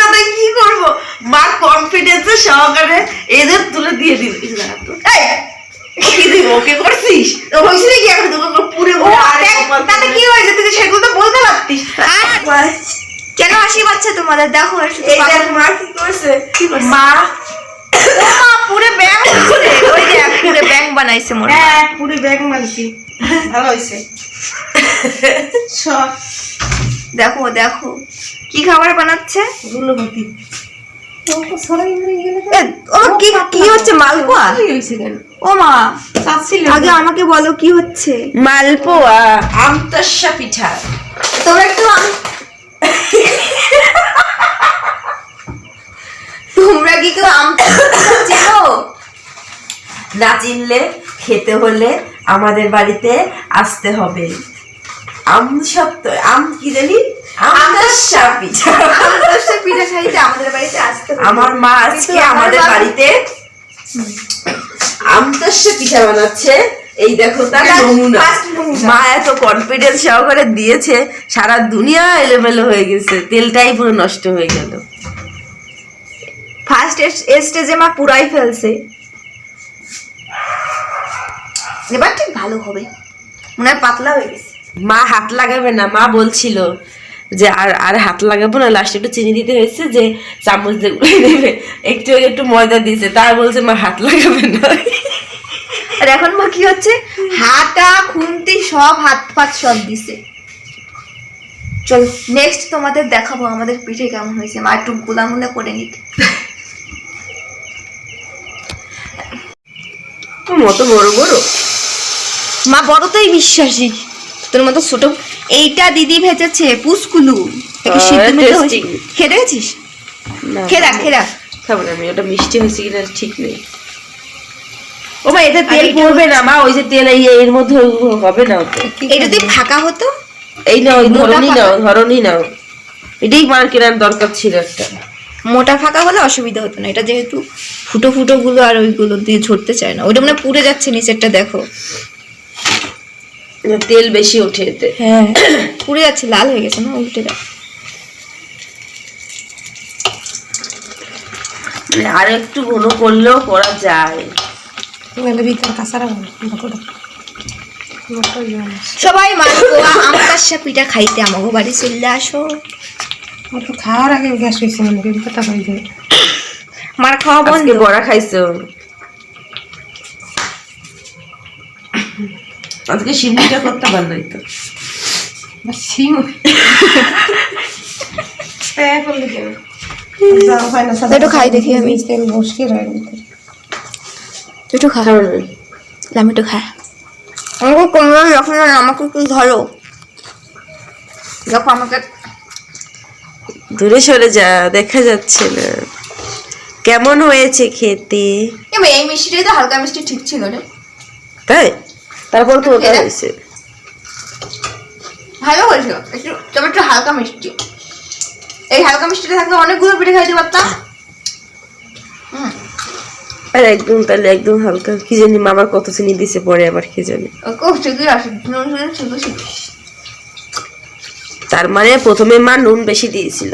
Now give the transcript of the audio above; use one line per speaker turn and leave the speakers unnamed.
না তাই কি করব? মা কনফিডেন্সে সহকারে এদের তুলে দিয়ে দিল। কি দিব ওকে করছিস? হয়েছে নাকি এখন? তোকে পুরে
তাতে কি হয়েছে? তুই তো সেগুলো তো বলতে পারতিস। কেন হাসি পাচ্ছে তোমাদের? দেখো
মা কি করছে? মা।
মা পুরো ব্যাং ওই পুরো ব্যাং বানাইছে মনে হ্যাঁ।
পুরো ব্যাগ মানছি ভালো হয়েছে। সব
দেখো দেখো। কি খাবার বানাচ্ছে?
গুলোবতী
কি কি হচ্ছে মালপোয়া?
কি হয়েছে কেন
ও মা আগে আমাকে বলো কি হচ্ছে?
মালপোয়া। আমতসা পিঠা।
তোমরা একটু তোমরা কি কেউ চেনো?
না চিনলে খেতে হলে আমাদের বাড়িতে আসতে হবে। আম সত্য আম কি জানি? আমতসা পিঠা
আমতসা পিঠা খাইতে আমাদের বাড়িতে আসতে
আমার মা আজকে আমাদের বাড়িতে পিঠা বানাচ্ছে। এই দেখো তার নমুনা। মা এত কনফিডেন্স সহকারে দিয়েছে সারা দুনিয়া এলোমেলো হয়ে গেছে তেলটাই পুরো নষ্ট হয়ে গেল।
ফার্স্ট স্টেজে মা পুরাই ফেলছে। এবার ঠিক ভালো হবে। মনে হয় পাতলা হয়ে গেছে।
মা হাত লাগাবে না মা বলছিল যে আর আর হাত লাগাবো না লাস্টে একটু চিনি দিতে হয়েছে যে চামচ দিয়ে দেবে একটু একটু ময়দা দিয়েছে তার বলছে মা হাত লাগাবে না।
আর এখন মা কি হচ্ছে? হাতা খুন্তি সব হাত ফাত সব দিছে। চল নেক্সট তোমাদের দেখাবো আমাদের পিঠে কেমন হয়েছে। মা একটু গোলামুলা করে নিতে
মতো বড় বড়?
মা বড়তেই বিশ্বাসী। তোর মতো ছোট এইটা দিদি ভেজেছে পুসকুলু একটু সিদ্ধ মিদ্ধ খেয়ে দেখেছিস
না,
খেয়ে দেখ খেয়ে দেখ।
খাব না আমি ওটা মিষ্টি হয়েছে কিনা ঠিক নেই। ও মা এতে তেল পড়বে না মা ওই যে তেল এই এর মধ্যে হবে না ওতে।
এটা যদি ফাঁকা হতো?
এই না ওই ধরনই। নাও ধরনই নাও। এটাই মার কেনার দরকার ছিল একটা।
মোটা ফাঁকা হলে অসুবিধা হতো না এটা যেহেতু ফুটো ফুটো গুলো আর ওইগুলো দিয়ে ঝরতে চায় না। ওইটা মানে পুড়ে যাচ্ছে নিচেরটা দেখো।
তেল বেশি ওঠে এতে।
হ্যাঁ পুড়ে যাচ্ছে লাল হয়ে গেছে না উল্টে দেখ
মানে আর একটু ঘন করলেও করা যায়।
সবাই মালপোয়া আমতাসা পিঠা খাইতে আমাকে বাড়ি চলে আসো।
খাওয়ার আগে গ্যাস হয়েছে মানে কথা কই
মার খাওয়া বন্ধ।
বড়া খাইছো? আজকে সিমনিটা করতে পারলাই তো।
একটু খাই দেখি আমি। একটু খা।
খাবে
আমি একটু খাই আমাকে কোমরে যখন আমাকে একটু ধরো। দেখো আমাকে
দূরে সরে যা দেখা যাচ্ছে না। কেমন হয়েছে খেতে?
এবার এই মিষ্টিটাই তো হালকা মিষ্টি ঠিক ছিল রে।
তাই? তারপর তো ওটা হয়েছে।
ভালো হয়েছিল একটু তবে একটু হালকা মিষ্টি। এই হালকা মিষ্টিটা থাকলে অনেকগুলো পিঠে খাইতে পারতাম।
আর একদম তাহলে একদম হালকা। কি জানি মামা কত চিনি দিছে পরে আবার কি জানি। তার মানে প্রথমে মা নুন বেশি দিয়েছিল।